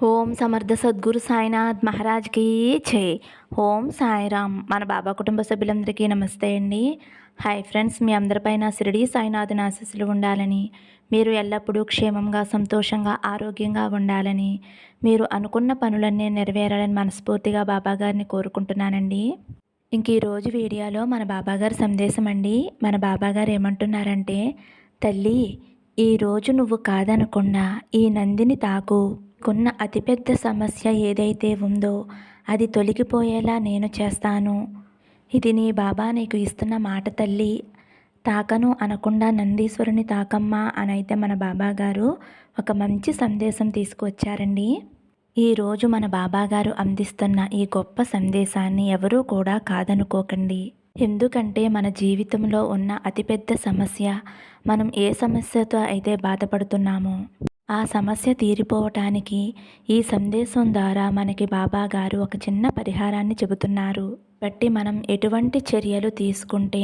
ఓం సమర్థ సద్గురు సాయినాథ్ మహారాజ్కి చే ఓం సాయిరామ్. మన బాబా కుటుంబ సభ్యులందరికీ నమస్తే అండి. హాయ్ ఫ్రెండ్స్ మీ అందరిపైన షిరిడి సాయినాథుని ఆశీస్సులు ఉండాలని మీరు ఎల్లప్పుడూ క్షేమంగా సంతోషంగా ఆరోగ్యంగా ఉండాలని మీరు అనుకున్న పనులన్నీ నెరవేరాలని మనస్ఫూర్తిగా బాబాగారిని కోరుకుంటున్నానండి. ఇంక ఈరోజు వీడియోలో మన బాబాగారి సందేశం అండి. మన బాబాగారు ఏమంటున్నారంటే తల్లి ఈరోజు నువ్వు కాదనకుండా ఈ నందిని తాకు. కొన్న అతిపెద్ద సమస్య ఏదైతే ఉందో అది తొలగిపోయేలా నేను చేస్తాను. ఇది నీ బాబా నీకు ఇస్తున్న మాట తల్లి. తాకను అనకుండా నందీశ్వరుని తాకమ్మా అని అయితే మన బాబా గారు ఒక మంచి సందేశం తీసుకువచ్చారండి. ఈరోజు మన బాబాగారు అందిస్తున్న ఈ గొప్ప సందేశాన్ని ఎవరూ కూడా కాదనుకోకండి. ఎందుకంటే మన జీవితంలో ఉన్న అతిపెద్ద సమస్య మనం ఏ సమస్యతో అయితే బాధపడుతున్నామో ఆ సమస్య తీరిపోవటానికి ఈ సందేశం ద్వారా మనకి బాబాగారు ఒక చిన్న పరిహారాన్ని చెబుతున్నారు. బట్టి మనం ఎటువంటి చర్యలు తీసుకుంటే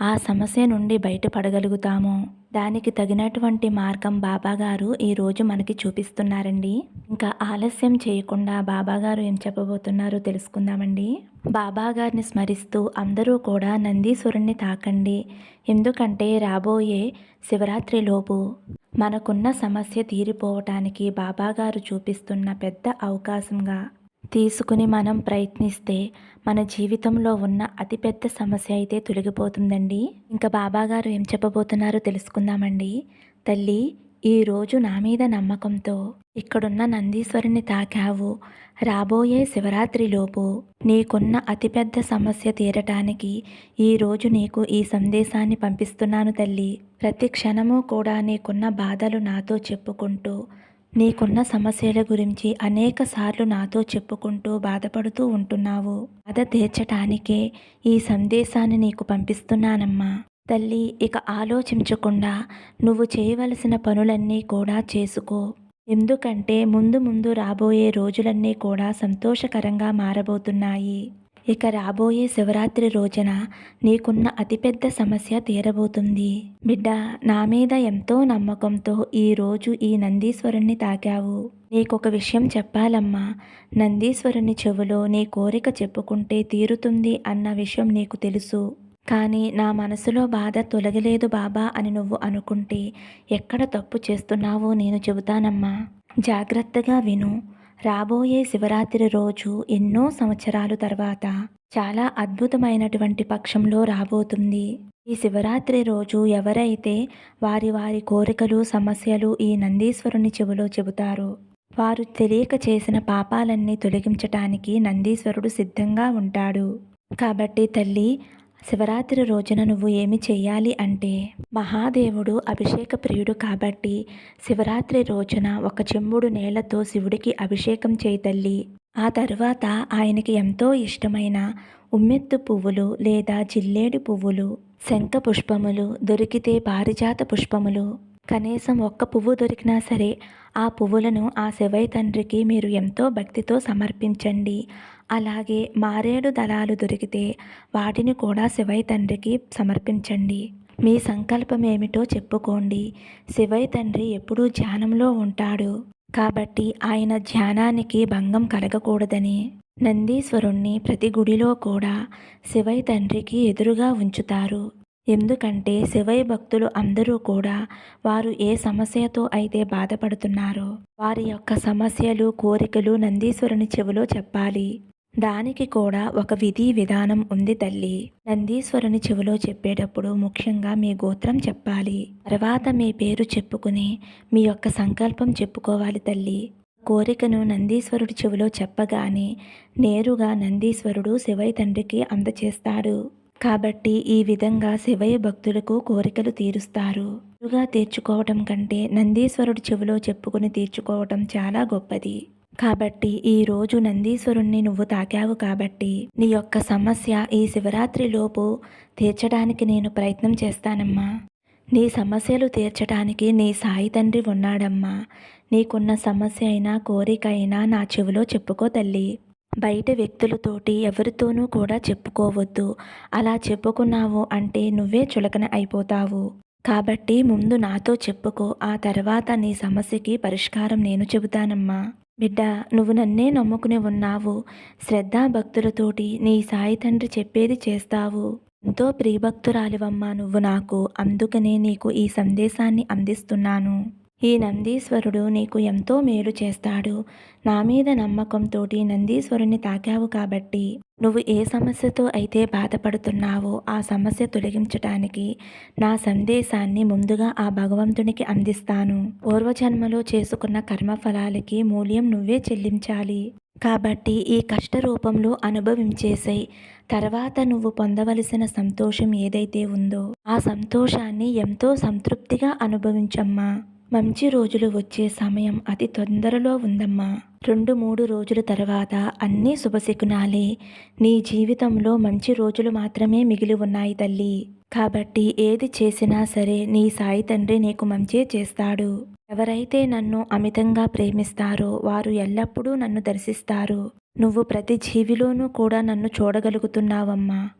ఆ సమస్య నుండి బయటపడగలుగుతామో. దానికి తగినటువంటి మార్గం బాబాగారు ఈరోజు మనకి చూపిస్తున్నారండి. ఇంకా ఆలస్యం చేయకుండా బాబాగారు ఏం చెప్పబోతున్నారో తెలుసుకుందామండి. బాబాగారిని స్మరిస్తూ అందరూ కూడా నందీశ్వరుణ్ణి తాకండి. ఎందుకంటే రాబోయే శివరాత్రిలోపు మనకున్న సమస్య తీరిపోవటానికి బాబాగారు చూపిస్తున్న పెద్ద అవకాశంగా తీసుకుని మనం ప్రయత్నిస్తే మన జీవితంలో ఉన్న అతిపెద్ద సమస్య అయితే తొలగిపోతుందండి. ఇంకా బాబాగారు ఏం చెప్పబోతున్నారో తెలుసుకుందామండి. తల్లి ఈరోజు నా మీద నమ్మకంతో ఇక్కడున్న నందీశ్వరుని తాకావు. రాబోయే శివరాత్రిలోపు నీకున్న అతిపెద్ద సమస్య తీరటానికి ఈరోజు నీకు ఈ సందేశాన్ని పంపిస్తున్నాను తల్లి. ప్రతి క్షణము కూడా నీకున్న బాధలు నాతో చెప్పుకుంటూ నీకున్న సమస్యల గురించి అనేక సార్లు నాతో చెప్పుకుంటూ బాధపడుతూ ఉంటున్నావు. బాధ తీర్చటానికే ఈ సందేశాన్ని నీకు పంపిస్తున్నానమ్మా. తల్లి ఇక ఆలోచించకుండా నువ్వు చేయవలసిన పనులన్నీ కూడా చేసుకో. ఎందుకంటే ముందు ముందు రాబోయే రోజులన్నీ కూడా సంతోషకరంగా మారబోతున్నాయి. ఇక రాబోయే శివరాత్రి రోజున నీకున్న అతిపెద్ద సమస్య తీరబోతుంది. బిడ్డ నా మీద ఎంతో నమ్మకంతో ఈరోజు ఈ నందీశ్వరుణ్ణి తాకావు. నీకొక విషయం చెప్పాలమ్మా. నందీశ్వరుని చెవులో నీ కోరిక చెప్పుకుంటే తీరుతుంది అన్న విషయం నీకు తెలుసు. కానీ నా మనసులో బాధ తొలగలేదు బాబా అని నువ్వు అనుకుంటే ఎక్కడ తప్పు చేస్తున్నావో నేను చెబుతానమ్మా. జాగ్రత్తగా విను. రాబోయే శివరాత్రి రోజు ఎన్నో సంవత్సరాలు తర్వాత చాలా అద్భుతమైనటువంటి పక్షంలో రాబోతుంది. ఈ శివరాత్రి రోజు ఎవరైతే వారి వారి కోరికలు సమస్యలు ఈ నందీశ్వరుని చెవిలో చెబుతారో వారు తెలియక చేసిన పాపాలన్నీ తొలగించటానికి నందీశ్వరుడు సిద్ధంగా ఉంటాడు. కాబట్టి తల్లి శివరాత్రి రోజున నువ్వు ఏమి చెయ్యాలి అంటే మహాదేవుడు అభిషేక ప్రియుడు కాబట్టి శివరాత్రి రోజున ఒక చెంబుడు నేలతో శివుడికి అభిషేకం చేయతల్లి ఆ తర్వాత ఆయనకి ఎంతో ఇష్టమైన ఉమ్మెత్తు పువ్వులు లేదా జిల్లేడు పువ్వులు శంఖ పుష్పములు దొరికితే పారిజాత పుష్పములు. కనీసం ఒక్క పువ్వు దొరికినా సరే ఆ పువ్వులను ఆ శివయ్య తండ్రికి మీరు ఎంతో భక్తితో సమర్పించండి. అలాగే మారేడు దళాలు దొరికితే వాటిని కూడా శివయ్య తండ్రికి సమర్పించండి. మీ సంకల్పం ఏమిటో చెప్పుకోండి. శివయ్య తండ్రి ఎప్పుడూ ధ్యానంలో ఉంటాడు. కాబట్టి ఆయన ధ్యానానికి భంగం కలగకూడదని నందీశ్వరుణ్ణి ప్రతి గుడిలో కూడా శివయ్య తండ్రికి ఎదురుగా ఉంచుతారు. ఎందుకంటే శివయ్య భక్తులు అందరూ కూడా వారు ఏ సమస్యతో అయితే బాధపడుతున్నారో వారి యొక్క సమస్యలు కోరికలు నందీశ్వరుని చెవిలో చెప్పాలి. దానికి కూడా ఒక విధి విధానం ఉంది తల్లి. నందీశ్వరుని చెవిలో చెప్పేటప్పుడు ముఖ్యంగా మీ గోత్రం చెప్పాలి. తర్వాత మీ పేరు చెప్పుకుని మీ యొక్క సంకల్పం చెప్పుకోవాలి తల్లి. కోరికను నందీశ్వరుడి చెవిలో చెప్పగానే నేరుగా నందీశ్వరుడు శివయ్య తండ్రికి అందచేస్తాడు. కాబట్టి ఈ విధంగా శివయ్య భక్తులకు కోరికలు తీరుస్తారు. తీర్చుకోవటం కంటే నందీశ్వరుడి చెవిలో చెప్పుకుని తీర్చుకోవటం చాలా గొప్పది. కాబట్టి ఈ రోజు నందీశ్వరుణ్ణి నువ్వు తాకావు కాబట్టి నీ యొక్క సమస్య ఈ శివరాత్రిలోపు తీర్చడానికి నేను ప్రయత్నం చేస్తానమ్మా. నీ సమస్యలు తీర్చడానికి నీ సాయి తండ్రి ఉన్నాడమ్మా. నీకున్న సమస్య అయినా కోరిక అయినా నా చెవిలో చెప్పుకో తల్లి. బయట వ్యక్తులతోటి ఎవరితోనూ కూడా చెప్పుకోవద్దు. అలా చెప్పుకున్నావు అంటే నువ్వే చులకన అయిపోతావు. కాబట్టి ముందు నాతో చెప్పుకో. ఆ తర్వాత నీ సమస్యకి పరిష్కారం నేను చెబుతానమ్మా. బిడ్డ నువ్వు నన్నే నమ్ముకుని ఉన్నావు. శ్రద్ధా భక్తులతోటి నీ సాయి తండ్రి చెప్పేది చేస్తావు. ఎంతో ప్రియభక్తురాలివమ్మా నువ్వు నాకు. అందుకనే నీకు ఈ సందేశాన్ని అందిస్తున్నాను. ఈ నందీశ్వరుడు నీకు ఎంతో మేలు చేస్తాడు. నా మీద నమ్మకంతోటి నందీశ్వరుని తాకావు కాబట్టి నువ్వు ఏ సమస్యతో అయితే బాధపడుతున్నావో ఆ సమస్య తొలగించటానికి నా సందేశాన్ని ముందుగా ఆ భగవంతునికి అందిస్తాను. పూర్వజన్మలో చేసుకున్న కర్మఫలాలకి మూల్యం నువ్వే చెల్లించాలి. కాబట్టి ఈ కష్ట రూపంలో అనుభవించేసాయి. తర్వాత నువ్వు పొందవలసిన సంతోషం ఏదైతే ఉందో ఆ సంతోషాన్ని ఎంతో సంతృప్తిగా అనుభవించమ్మా. మంచి రోజులు వచ్చే సమయం అతి తొందరలో ఉందమ్మా. రెండు మూడు రోజుల తర్వాత అన్నీ శుభశకునాలే. నీ జీవితంలో మంచి రోజులు మాత్రమే మిగిలి ఉన్నాయి తల్లి. కాబట్టి ఏది చేసినా సరే నీ సాయి తండ్రి నీకు మంచే చేస్తాడు. ఎవరైతే నన్ను అమితంగా ప్రేమిస్తారో వారు ఎల్లప్పుడూ నన్ను దర్శిస్తారు. నువ్వు ప్రతి జీవిలోనూ కూడా నన్ను చూడగలుగుతున్నావమ్మా.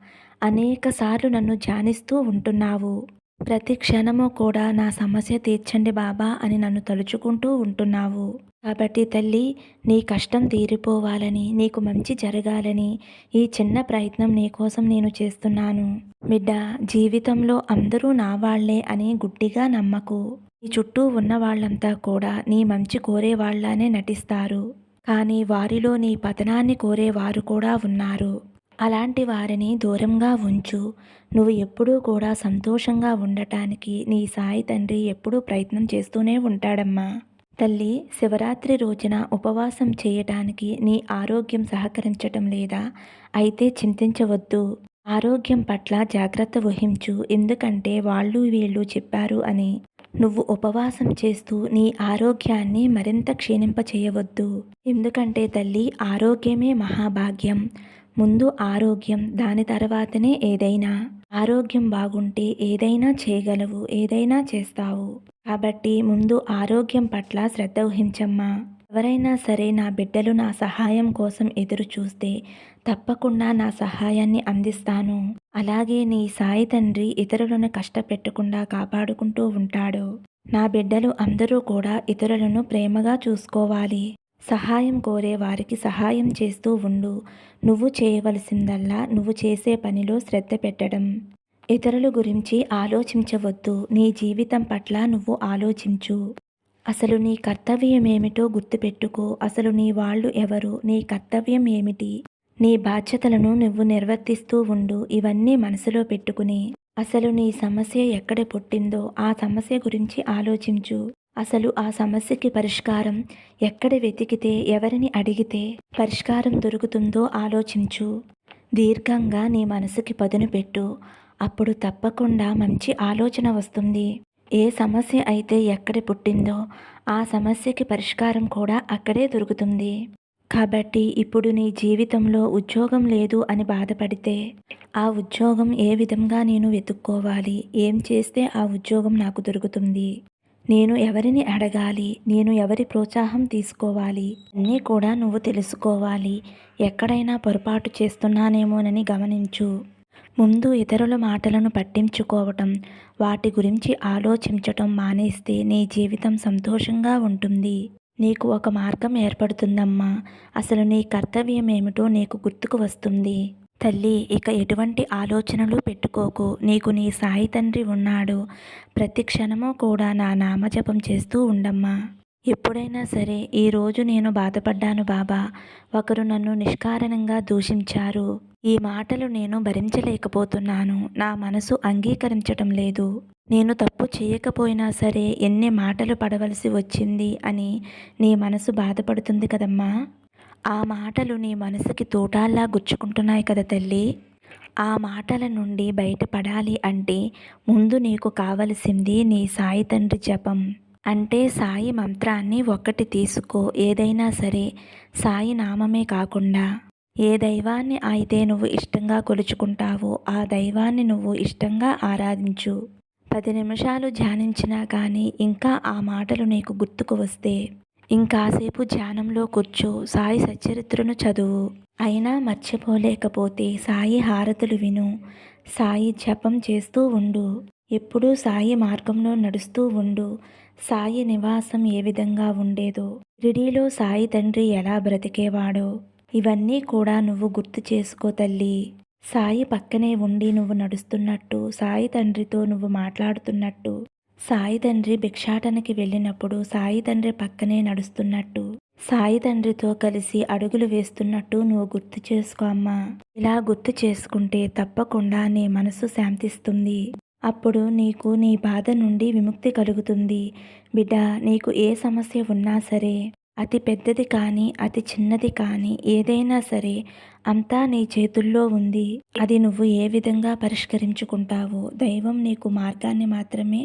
అనేకసార్లు నన్ను ధ్యానిస్తూ ఉంటున్నావు. ప్రతి క్షణము కూడా నా సమస్య తీర్చండి బాబా అని నన్ను తలుచుకుంటూ ఉంటున్నావు. కాబట్టి తల్లి నీ కష్టం తీరిపోవాలని నీకు మంచి జరగాలని ఈ చిన్న ప్రయత్నం నీకోసం నేను చేస్తున్నాను. బిడ్డ జీవితంలో అందరూ నా వాళ్ళే అని గుడ్డిగా నమ్మకు. నీ చుట్టూ ఉన్న వాళ్ళంతా కూడా నీ మంచి కోరే వాళ్ళనే నటిస్తారు. కానీ వారిలో నీ పతనాన్ని కోరేవారు కూడా ఉన్నారు. అలాంటి వారిని దూరంగా ఉంచు. నువ్వు ఎప్పుడూ కూడా సంతోషంగా ఉండటానికి నీ సాయి తండ్రి ఎప్పుడూ ప్రయత్నం చేస్తూనే ఉంటాడమ్మా. తల్లి శివరాత్రి రోజున ఉపవాసం చేయటానికి నీ ఆరోగ్యం సహకరించటం లేదా? అయితే చింతించవద్దు. ఆరోగ్యం పట్ల జాగ్రత్త వహించు. ఎందుకంటే వాళ్ళు వీళ్ళు చెప్పారు అని. నువ్వు ఉపవాసం చేస్తూ నీ ఆరోగ్యాన్ని మరింత క్షీణింప చేయవద్దు ఎందుకంటే తల్లి ఆరోగ్యమే మహాభాగ్యం. ముందు ఆరోగ్యం దాని తర్వాతనే ఏదైనా. ఆరోగ్యం బాగుంటే ఏదైనా చేయగలవు ఏదైనా చేస్తావు. కాబట్టి ముందు ఆరోగ్యం పట్ల శ్రద్ధ వహించమ్మా. ఎవరైనా సరే నా బిడ్డలు నా సహాయం కోసం ఎదురు చూస్తే తప్పకుండా నా సహాయాన్ని అందిస్తాను. అలాగే నీ సాయి తండ్రి ఇతరులను కష్టపెట్టకుండా కాపాడుకుంటూ ఉంటాడు. నా బిడ్డలు అందరూ కూడా ఇతరులను ప్రేమగా చూసుకోవాలి. సహాయం కోరే వారికి సహాయం చేస్తూ ఉండు. నువ్వు చేయవలసిందల్లా నువ్వు చేసే పనిలో శ్రద్ధ పెట్టడం. ఇతరుల గురించి ఆలోచించవద్దు. నీ జీవితం పట్ల నువ్వు ఆలోచించు. అసలు నీ కర్తవ్యం ఏమిటో గుర్తుపెట్టుకో. అసలు నీ వాళ్ళు ఎవరు? నీ కర్తవ్యం ఏమిటి? నీ బాధ్యతలను నువ్వు నిర్వర్తిస్తూ ఉండు. ఇవన్నీ మనసులో పెట్టుకుని. అసలు నీ సమస్య ఎక్కడ పుట్టిందో ఆ సమస్య గురించి ఆలోచించు. అసలు ఆ సమస్యకి పరిష్కారం ఎక్కడ వెతికితే ఎవరిని అడిగితే పరిష్కారం దొరుకుతుందో ఆలోచించు. దీర్ఘంగా నీ మనసుకి పదును పెట్టు. అప్పుడు తప్పకుండా మంచి ఆలోచన వస్తుంది. ఏ సమస్య అయితే ఎక్కడ పుట్టిందో ఆ సమస్యకి పరిష్కారం కూడా అక్కడే దొరుకుతుంది. కాబట్టి ఇప్పుడు నీ జీవితంలో ఉద్యోగం లేదు అని బాధపడితే ఆ ఉద్యోగం ఏ విధంగా నేను వెతుక్కోవాలి? ఏం చేస్తే ఆ ఉద్యోగం నాకు దొరుకుతుంది? నేను ఎవరిని అడగాలి? నేను ఎవరి ప్రోత్సాహం తీసుకోవాలి? అన్నీ కూడా నువ్వు తెలుసుకోవాలి. ఎక్కడైనా పొరపాటు చేస్తున్నానేమోనని గమనించు. ముందు ఇతరుల మాటలను పట్టించుకోవటం వాటి గురించి ఆలోచించటం మానేస్తే నీ జీవితం సంతోషంగా ఉంటుంది. నీకు ఒక మార్గం ఏర్పడుతుందమ్మా. అసలు నీ కర్తవ్యం ఏమిటో నీకు గుర్తుకు వస్తుంది. తల్లి ఇక ఎటువంటి ఆలోచనలు పెట్టుకోకు. నీకు నీ సాయి తండ్రి ఉన్నాడు. ప్రతి క్షణము కూడా నా నామజపం చేస్తూ ఉండమ్మా. ఎప్పుడైనా సరే ఈరోజు నేను బాధపడ్డాను బాబా. ఒకరు నన్ను నిష్కారణంగా దూషించారు. ఈ మాటలు నేను భరించలేకపోతున్నాను. నా మనసు అంగీకరించటం లేదు. నేను తప్పు చేయకపోయినా సరే ఎన్ని మాటలు పడవలసి వచ్చింది అని నీ మనసు బాధపడుతుంది కదమ్మా. ఆ మాటలు నీ మనసుకి తోటాల్లా గుచ్చుకుంటున్నాయి కదా తల్లి. ఆ మాటల నుండి బయటపడాలి అంటే ముందు నీకు కావలసింది నీ సాయి తండ్రి జపం. అంటే సాయి మంత్రాన్ని ఒక్కటి తీసుకో ఏదైనా సరే సాయి నామమే కాకుండా. ఏ దైవాన్ని అయితే నువ్వు ఇష్టంగా కొలుచుకుంటావో ఆ దైవాన్ని నువ్వు ఇష్టంగా ఆరాధించు. పది నిమిషాలు ధ్యానించినా కానీ ఇంకా ఆ మాటలు నీకు గుర్తుకు వస్తే ఇంకాసేపు ధ్యానంలో కూర్చో. సాయి సచ్చరిత్రను చదువు. అయినా మర్చిపోలేకపోతే సాయి హారతులు విను. సాయి జపం చేస్తూ ఉండు. ఎప్పుడూ సాయి మార్గంలో నడుస్తూ ఉండు. సాయి నివాసం ఏ విధంగా ఉండేదో. రిడీలో సాయి తండ్రి ఎలా బ్రతికేవాడో. ఇవన్నీ కూడా నువ్వు గుర్తు చేసుకో తల్లి. సాయి పక్కనే ఉండి నువ్వు నడుస్తున్నట్టు సాయి తండ్రితో నువ్వు మాట్లాడుతున్నట్టు సాయి తండ్రి భిక్షాటనకి వెళ్ళినప్పుడు సాయి తండ్రి పక్కనే నడుస్తున్నట్టు సాయి తండ్రితో కలిసి అడుగులు వేస్తున్నట్టు నువ్వు గుర్తు చేసుకో అమ్మా. ఇలా గుర్తు చేసుకుంటే తప్పకుండా నీ మనసు శాంతిస్తుంది. అప్పుడు నీకు నీ బాధ నుండి విముక్తి కలుగుతుంది. బిడ్డ నీకు ఏ సమస్య ఉన్నా సరే అతి పెద్దది కానీ అతి చిన్నది కానీ ఏదైనా సరే అంతా నీ చేతుల్లో ఉంది. అది నువ్వు ఏ విధంగా పరిష్కరించుకుంటావో దైవం నీకు మార్గాన్ని మాత్రమే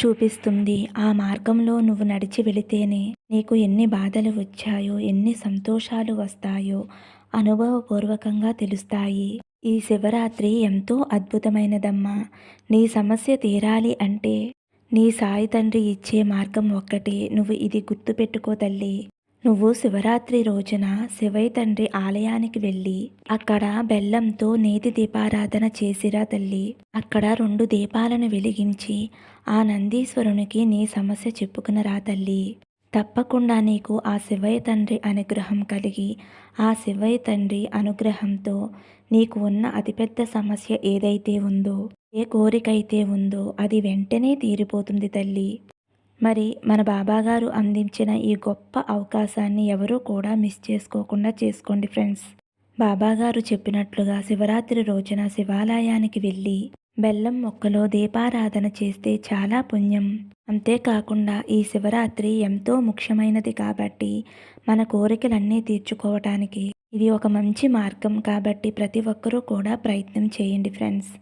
చూపిస్తుంది. ఆ మార్గంలో నువ్వు నడిచి వెళితేనే నీకు ఎన్ని బాధలు వచ్చాయో ఎన్ని సంతోషాలు వస్తాయో అనుభవపూర్వకంగా తెలుస్తాయి. ఈ శివరాత్రి ఎంతో అద్భుతమైనదమ్మా. నీ సమస్య తీరాలి అంటే నీ సాయి తండ్రి ఇచ్చే మార్గం ఒక్కటే. నువ్వు ఇది గుర్తుపెట్టుకో తల్లి. నువ్వు శివరాత్రి రోజున శివయ్య తండ్రి ఆలయానికి వెళ్ళి అక్కడ బెల్లంతో నేతి దీపారాధన చేసిరా తల్లి. అక్కడ రెండు దీపాలను వెలిగించి ఆ నందీశ్వరునికి నీ సమస్య చెప్పుకునరా తల్లి. తప్పకుండా నీకు ఆ శివయ్య తండ్రి అనుగ్రహం కలిగి ఆ శివయ్య తండ్రి అనుగ్రహంతో నీకు ఉన్న అతిపెద్ద సమస్య ఏదైతే ఉందో ఏ కోరికైతే ఉందో అది వెంటనే తీరిపోతుంది తల్లి. మరి మన బాబాగారు అందించిన ఈ గొప్ప అవకాశాన్ని ఎవరూ కూడా మిస్ చేసుకోకుండా చేసుకోండి ఫ్రెండ్స్. బాబాగారు చెప్పినట్లుగా శివరాత్రి రోజున శివాలయానికి వెళ్ళి బెల్లం మొక్కలో దీపారాధన చేస్తే చాలా పుణ్యం. అంతేకాకుండా ఈ శివరాత్రి ఎంతో ముఖ్యమైనది కాబట్టి మన కోరికలన్నీ తీర్చుకోవటానికి ఇది ఒక మంచి మార్గం కాబట్టి ప్రతి ఒక్కరూ కూడా ప్రయత్నం చేయండి ఫ్రెండ్స్.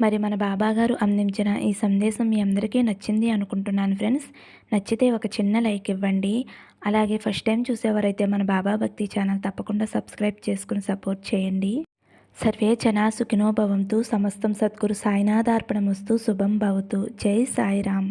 మరి మన బాబాగారు అందించిన ఈ సందేశం మీ అందరికీ నచ్చింది అనుకుంటున్నాను ఫ్రెండ్స్. నచ్చితే ఒక చిన్న లైక్ ఇవ్వండి. అలాగే ఫస్ట్ టైం చూసేవారైతే మన బాబా భక్తి ఛానల్ తప్పకుండా సబ్స్క్రైబ్ చేసుకుని సపోర్ట్ చేయండి. సర్వే జనా సుఖినో భవంతు సమస్తం సద్గురు సాయినాథార్పణమస్తు శుభం భవతు. జై సాయిరామ్.